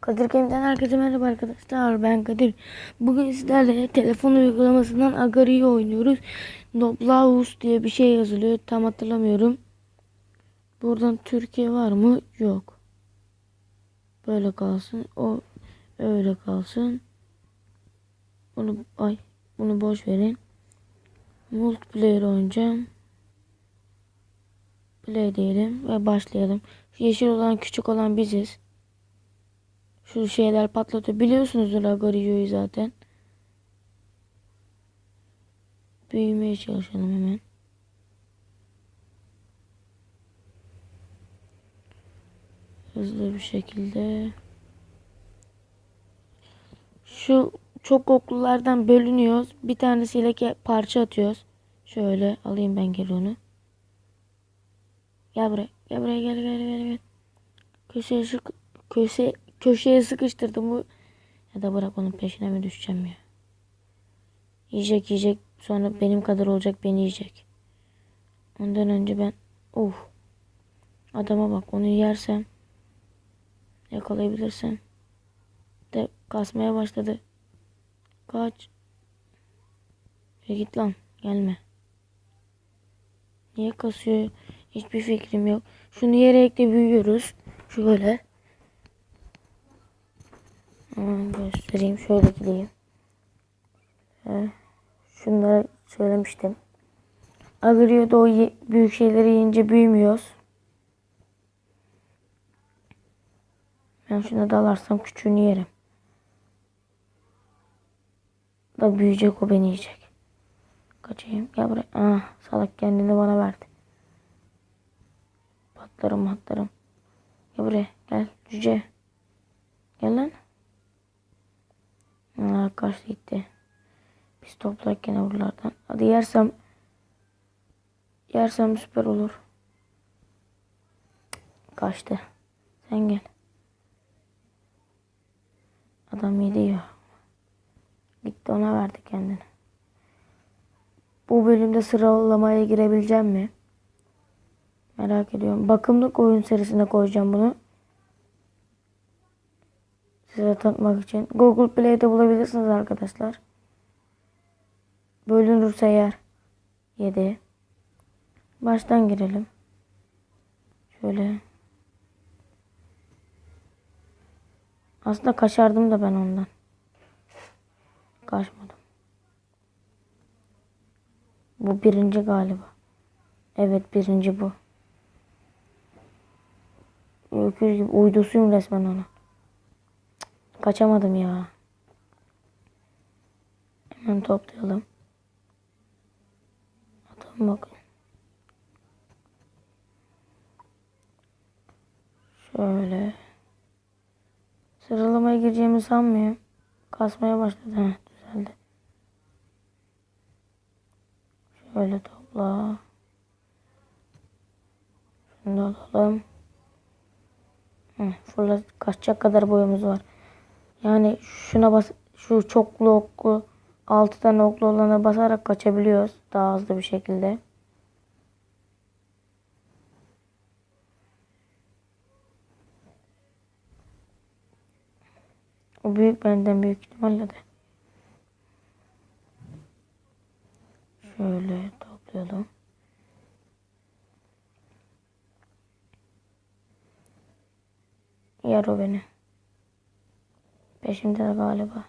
Kadir Game'den herkese merhaba arkadaşlar. Ben Kadir. Bugün sizlerle telefon uygulamasından Agari'yi oynuyoruz. Noblaus diye bir şey yazılıyor. Tam hatırlamıyorum. Buradan Türkiye var mı? Yok. Böyle kalsın. O öyle kalsın. Bunu ay bunu boş verin. Multiplayer oynayacağım. Play diyelim ve başlayalım. Yeşil olan küçük olan biziz. Şu şeyler patlatıyor. Biliyorsunuzdur Agorio'yu zaten. Büyümeye çalışalım hemen. Hızlı bir şekilde. Şu çok oklulardan bölünüyoruz. Bir tanesiyle parça atıyoruz. Şöyle alayım ben geri onu. Gel buraya. Gel buraya gel gel gel gel. Köşeye sık köşe köşeye sıkıştırdım bu. Ya da bırak onun peşine mi düşeceğim ya. Yiyecek yiyecek sonra benim kadar olacak beni yiyecek. Ondan önce ben uh adama bak onu yersem yakalayabilirsem de kasmaya başladı. Kaç. Ya git lan gelme. Niye kasıyor? Hiçbir fikrim yok. Şunu yere de büyüyoruz. Şöyle. Göstereyim. Şöyle gideyim. Şunları söylemiştim. Agriyo'da o büyük şeyleri yiyince büyümüyoruz. Ben şuna dalarsam küçüğünü yerim. Da büyüyecek o beni yiyecek. Kaçayım. Gel buraya. Ah, salak kendini bana verdi. Patlarım patlarım. Gel buraya. Gel cüce. Gel lan. Aa, kaçtı gitti. Biz toplarken buralardan. Hadi yersem yersem süper olur. Kaçtı. Sen gel. Adam yedi ya. Gitti ona verdi kendini. Bu bölümde sıralamaya girebileceğim mi? Merak ediyorum. Bakımlık oyun serisine koyacağım bunu. Size tanıtmak için. Google Play'de bulabilirsiniz arkadaşlar. Bölünürse eğer 7. Baştan girelim. Şöyle. Aslında kaçardım da ben ondan. Kaçmadım. Bu birinci galiba. Evet birinci bu. Öküz gibi uydusuyum resmen ona. Kaçamadım ya. Hemen toplayalım. Atalım bakın. Şöyle. Sıralamaya gireceğimi sanmıyorum. Kasmaya başladı. Heh, düzeldi. Şöyle topla. Şunu da alalım. Heh, fırla kaçacak kadar boyumuz var. Yani şuna bas şu çoklu oklu altı tane oklu olana basarak kaçabiliyoruz daha hızlı bir şekilde. O büyük benden büyük ihtimalle de. Şöyle toplayalım. Yer o beni. Peşimde de galiba.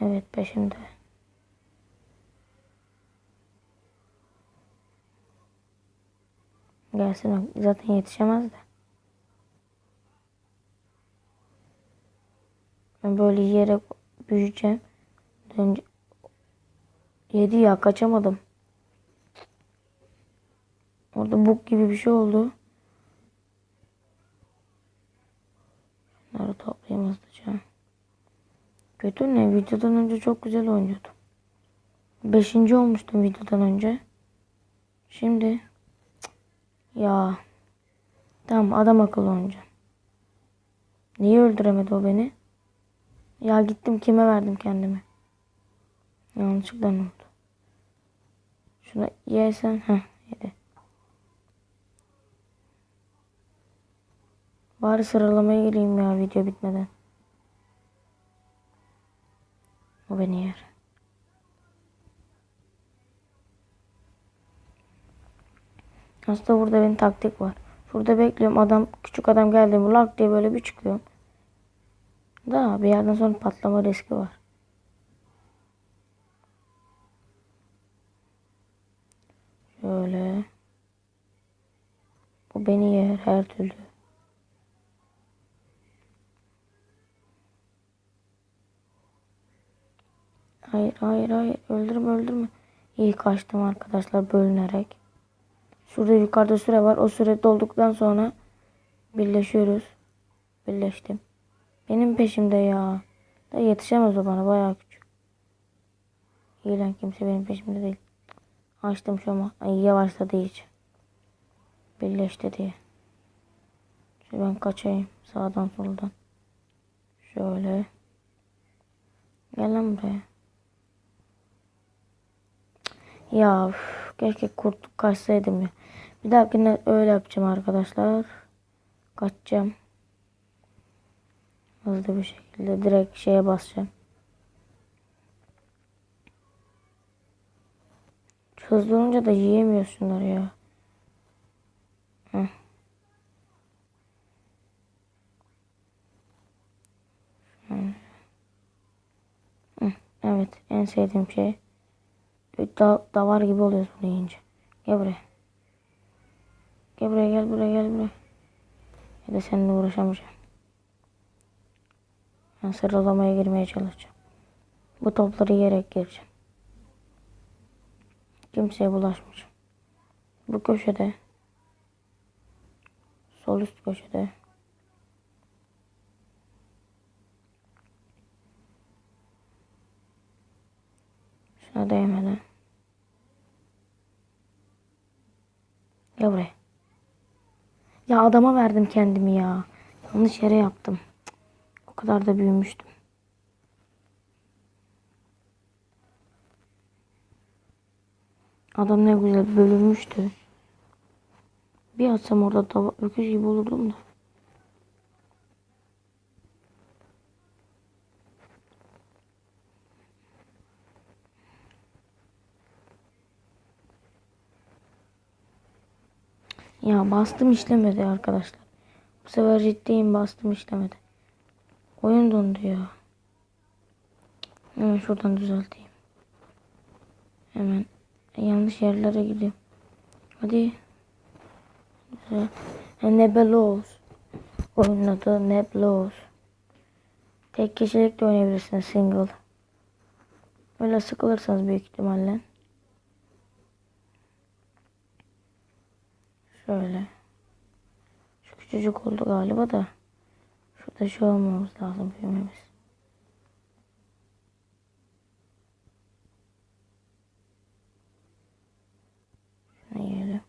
Evet peşimde. Gelsin o. Zaten yetişemez de. Ben böyle yiyerek büyüyeceğim. Önce yedi ya kaçamadım. Orada buk gibi bir şey oldu. Bunları toplayayım hızlıca. Kötü ne? Videodan önce çok güzel oynuyordum. Beşinci olmuştum videodan önce. Şimdi ya tamam adam akıllı oynayacağım. Niye öldüremedi o beni? Ya gittim kime verdim kendimi? Yanlışlıkla ne oldu? Şuna yersen heh yedi. Bari sıralamaya gireyim ya video bitmeden. O beni yer. Aslında burada benim taktik var. Şurada bekliyorum adam küçük adam geldi mi lak diye böyle bir çıkıyorum. Da bir yerden sonra patlama riski var. Şöyle. Bu beni yer her türlü. Hayır hayır hayır öldürme öldürme. İyi kaçtım arkadaşlar bölünerek. Şurada yukarıda süre var. O süre dolduktan sonra birleşiyoruz. Birleştim. Benim peşimde ya. Da yetişemez o bana bayağı küçük. İyi lan kimse benim peşimde değil. Açtım şu ama ay yavaşladı iyice. Birleşti diye. Şimdi ben kaçayım sağdan soldan. Şöyle. Gel lan buraya. Ya üf, keşke kurt kaçsaydım ya. Bir dahakine öyle yapacağım arkadaşlar. Kaçacağım. Hızlı bir şekilde direkt şeye basacağım. Hızlı olunca da yiyemiyorsunlar ya. Heh. Evet en sevdiğim şey. Da, davar gibi oluyoruz bunu yiyince. Gel buraya. Gel buraya gel buraya gel buraya. Ya da seninle uğraşamayacağım. Ben sıralamaya girmeye çalışacağım. Bu topları yiyerek gireceğim. Kimseye bulaşmayacağım. Bu köşede. Sol üst köşede. Şuna değmeden. Gel buraya. Ya adama verdim kendimi ya. Yanlış yere yaptım. O kadar da büyümüştüm. Adam ne güzel bölünmüştü. Bir atsam orada da öküz gibi olurdum da. Ya bastım işlemedi arkadaşlar. Bu sefer ciddiyim bastım işlemedi. Oyun dondu ya. Hemen şuradan düzelteyim. Hemen yanlış yerlere gidiyorum. Hadi. Güzel. E, Nebelos. Oyunun adı Nebelos. Tek kişilik de oynayabilirsiniz single. Öyle sıkılırsanız büyük ihtimalle. Şöyle. Şu küçücük oldu galiba da. Şurada şey olmamız lazım büyümemiz. Şunu yiyelim.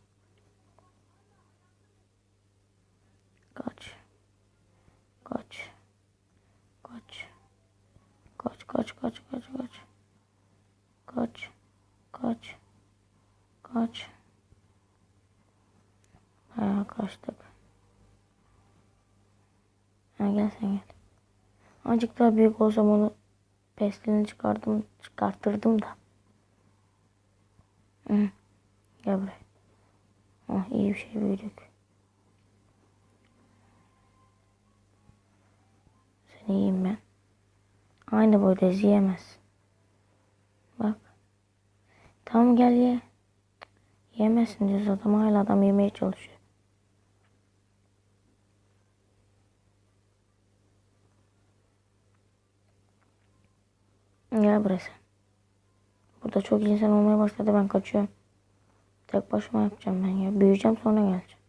Kaç. Kaç. Kaç. Kaç kaç kaç kaç. Kaç. Kaç. Bayağı kaçtık. Ha gel sen gel. Azıcık daha büyük olsam onu pestilini çıkardım, çıkartırdım da. Hı. Gel buraya. Oh iyi bir şey büyüdük. Seni yiyeyim ben. Aynı boydayız yiyemez. Bak. Tamam gel ye. Yemezsin diyoruz adam hala adam yemeye çalışıyor. Gel buraya sen. Burada çok insan olmaya başladı ben kaçıyorum. Tek başıma yapacağım ben ya. Büyüyeceğim sonra geleceğim.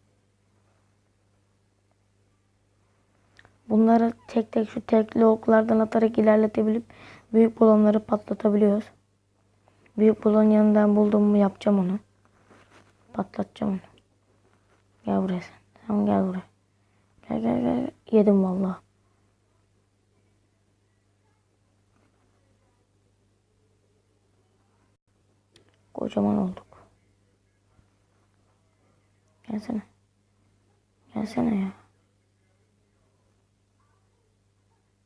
Bunları tek tek şu tekli oklardan atarak ilerletebilip büyük balonları patlatabiliyoruz. Büyük balon yanından bulduğumu yapacağım onu. Patlatacağım onu. Gel buraya sen. Tamam gel buraya. Gel gel gel. Yedim vallahi. Kocaman olduk. Gelsene. Gelsene ya.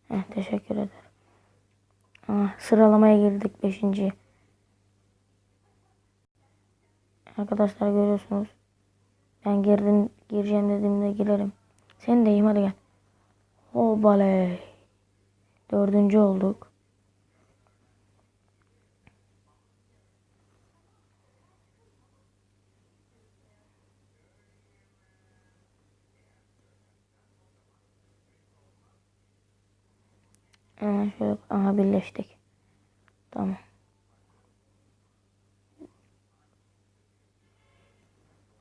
Heh, teşekkür ederim. Ah, sıralamaya girdik 5. Arkadaşlar görüyorsunuz. Ben girdim, gireceğim dediğimde girerim. Sen deyim hadi gel. Hobaley. Dördüncü olduk. Hemen şöyle aha birleştik. Tamam.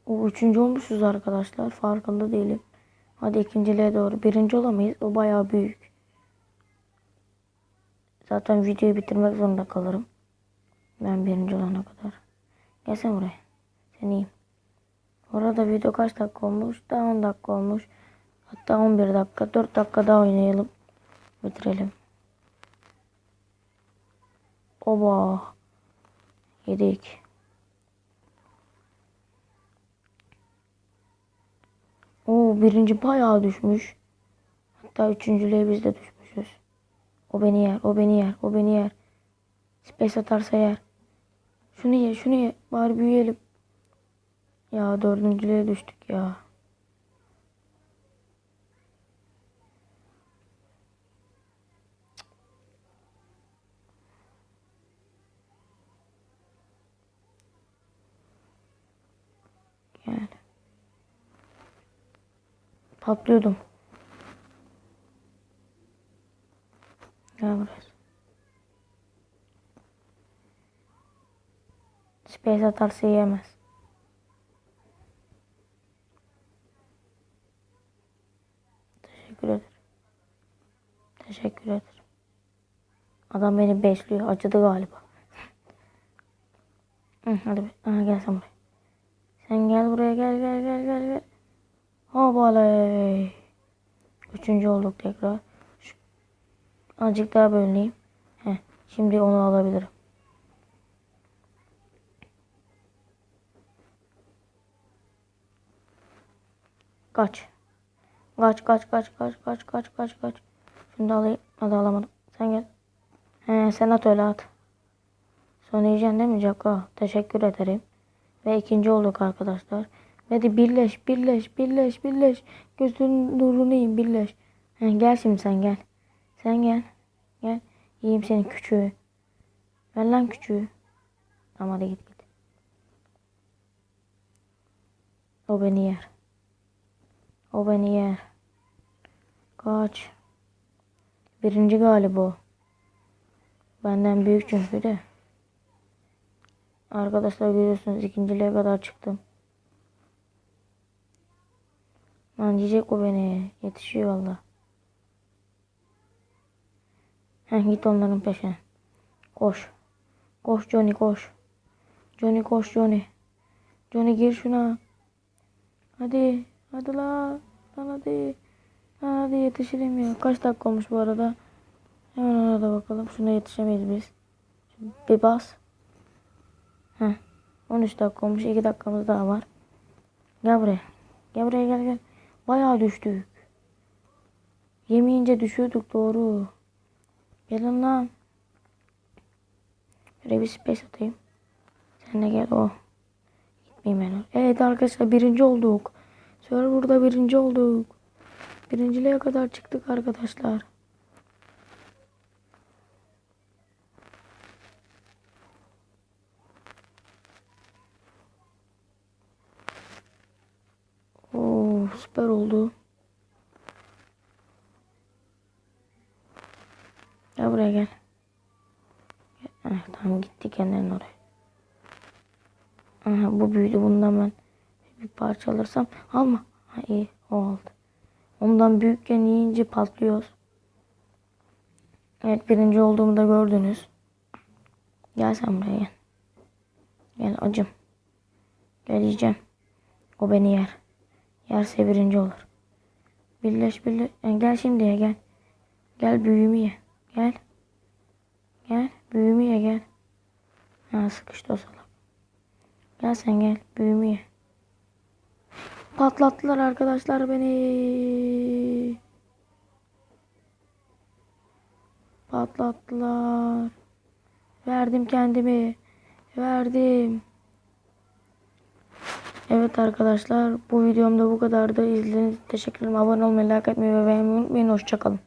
O üçüncü olmuşuz arkadaşlar. Farkında değilim. Hadi ikinciliğe doğru. Birinci olamayız. O bayağı büyük. Zaten videoyu bitirmek zorunda kalırım. Ben birinci olana kadar. Gelsene buraya. Sen iyiyim. Orada video kaç dakika olmuş? Daha 10 dakika olmuş. Hatta 11 dakika. 4 dakika daha oynayalım. Bitirelim. Oba. Yedik. Oo birinci bayağı düşmüş. Hatta üçüncülüğe biz de düşmüşüz. O beni yer, o beni yer, o beni yer. Space atarsa yer. Şunu ye, şunu ye. Bari büyüyelim. Ya dördüncülüğe düştük ya. Yani. Patlıyordum. Gel buraya. Space atarsa yiyemez. Teşekkür ederim. Teşekkür ederim. Adam beni besliyor. Acıdı galiba. Hı, hadi be. Aha, gel sen buraya. Sen gel buraya gel gel gel gel gel. Hobalay. Üçüncü olduk tekrar. Şu, azıcık daha bölüneyim. Heh, şimdi onu alabilirim. Kaç. Kaç kaç kaç kaç kaç kaç kaç kaç. Şunu da alayım. Hadi alamadım. Sen gel. He, sen at öyle at. Sonra yiyeceksin değil mi Jacko? Teşekkür ederim. Ve ikinci olduk arkadaşlar. Hadi birleş, birleş, birleş, birleş. Gözünün nurunu yiyeyim, birleş. He, gel şimdi sen gel. Sen gel. Gel. Yiyeyim senin küçüğü. Ver lan küçüğü. Tamam hadi git git. O beni yer. O beni yer. Kaç. Birinci galiba o. Benden büyük çünkü de. Arkadaşlar görüyorsunuz ikinciliğe kadar çıktım. Lan yiyecek o beni. Yetişiyor valla. Heh git onların peşine. Koş. Koş Johnny koş. Johnny koş Johnny. Johnny gir şuna. Hadi. Hadi la. Lan hadi. Lan hadi yetişelim ya. Kaç dakika olmuş bu arada? Hemen ona da bakalım. Şuna yetişemeyiz biz. Bir bas. Heh. 13 dakika olmuş. 2 dakikamız daha var. Gel buraya. Gel buraya gel gel. Bayağı düştük. Yemeyince düşüyorduk doğru. Gelin lan. Şuraya bir space atayım. Sen de gel o. Gitmeyeyim ben. Evet arkadaşlar birinci olduk. Server'da birinci olduk. Birinciliğe kadar çıktık arkadaşlar. Oo, süper oldu. Gel buraya gel. Gel. Heh, tamam gitti kendin oraya. Aha, bu büyüdü bundan ben bir parça alırsam alma. Ha, iyi o aldı. Ondan büyükken yiyince patlıyoruz. Evet birinci olduğumu da gördünüz. Gel sen buraya gel. Gel acım. Gel yiyeceğim. O beni yer. Yerse birinci olur. Birleş birleş. Yani gel şimdi ya gel. Gel büyüğümü ye gel. Ha sıkıştı o salak. Gel sen gel büyüğümü ye. Patlattılar arkadaşlar beni. Patlattılar. Verdim kendimi. Verdim. Evet arkadaşlar bu videomda bu kadardı. İzlediğiniz için teşekkür ederim. Abone olmayı, like etmeyi ve beğenmeyi unutmayın. Hoşçakalın.